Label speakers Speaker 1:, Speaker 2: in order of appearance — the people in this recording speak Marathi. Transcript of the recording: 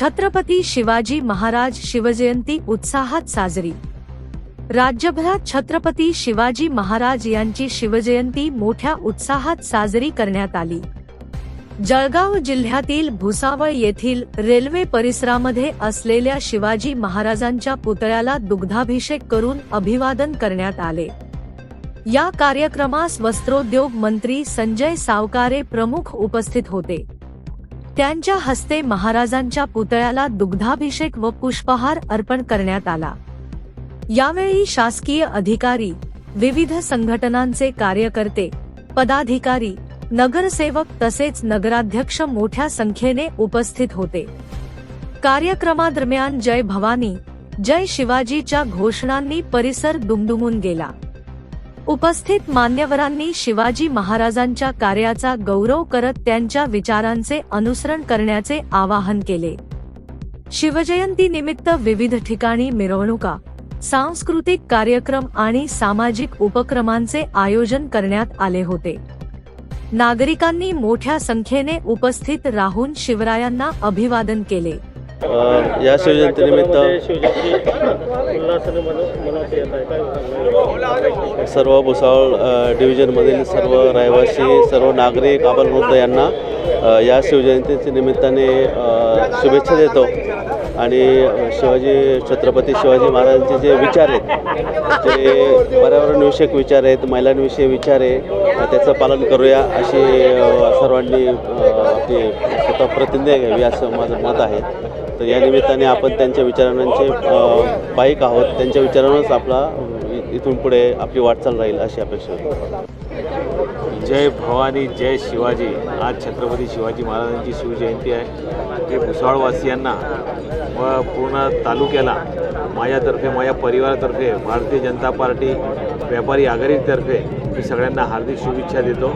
Speaker 1: छत्रपती शिवाजी महाराज शिवजयंती उत्साहात साजरी. राज्यभरात छत्रपती शिवाजी महाराज यांची शिवजयंती मोठ्या उत्साहात साजरी करण्यात आली. जळगाव जिल्ह्यातील भुसावळ येथील रेल्वे परिसरामध्ये असलेल्या शिवाजी महाराजांच्या पुतळ्याला दुग्धाभिषेक करून अभिवादन करण्यात आले. या कार्यक्रमास वस्त्रोद्योग मंत्री संजय सावकारे प्रमुख उपस्थित होते. त्यांच्या हस्ते महाराजांच्या पुतळ्याला दुग्धाभिषेक व पुष्पहार अर्पण करण्यात आला. यावेळी शासकीय अधिकारी विविध संघटनांचे कार्यकर्ते पदाधिकारी नगरसेवक तसेच नगराध्यक्ष मोठ्या संख्येने उपस्थित होते. कार्यक्रमादरम्यान जय भवानी जय शिवाजीच्या घोषणांनी परिसर दुमदुमून गेला. उपस्थित मान्यवरांनी शिवाजी महाराजांच्या कार्याचा गौरव करत त्यांच्या विचारांचे अनुसरण करण्याचे आवाहन केले. शिवजयंती निमित्त विविध ठिकाणी मिरवणुका सांस्कृतिक कार्यक्रम आणि सामाजिक उपक्रमांचे आयोजन करण्यात आले होते. नागरिकांनी मोठ्या संख्येने उपस्थित राहून शिवरायांना अभिवादन केले.
Speaker 2: या शिवजयंतीनिमित्त सर्व भुसावळ डिव्हिजनमधील सर्व रहिवासी सर्व नागरिक वृद्ध यांना या शिवजयंतीच्या निमित्ताने शुभेच्छा देतो. आणि शिवाजी छत्रपती शिवाजी महाराजांचे जे विचार आहेत जे पर्यावरणविषयक विचार आहेत महिलांविषयी विचार आहे त्याचं पालन करूया अशी सर्वांनी आपली स्वतः प्रतिज्ञा घ्यावी असं माझं मत आहे. तर या निमित्ताने आपण त्यांच्या विचारांचे बाईक आहोत. त्यांच्या विचारांवरच आपला इथून पुढे आपली वाटचाल राहील अशी अपेक्षा
Speaker 3: जय भवानी जय शिवाजी. आज छत्रपती शिवाजी महाराजांची शिवजयंती आहे. ते भुसावळवासियांना व पूर्ण तालुक्याला माझ्यातर्फे माझ्या परिवारातर्फे भारतीय जनता पार्टी व्यापारी आघाडीतर्फे मी सगळ्यांना हार्दिक शुभेच्छा देतो.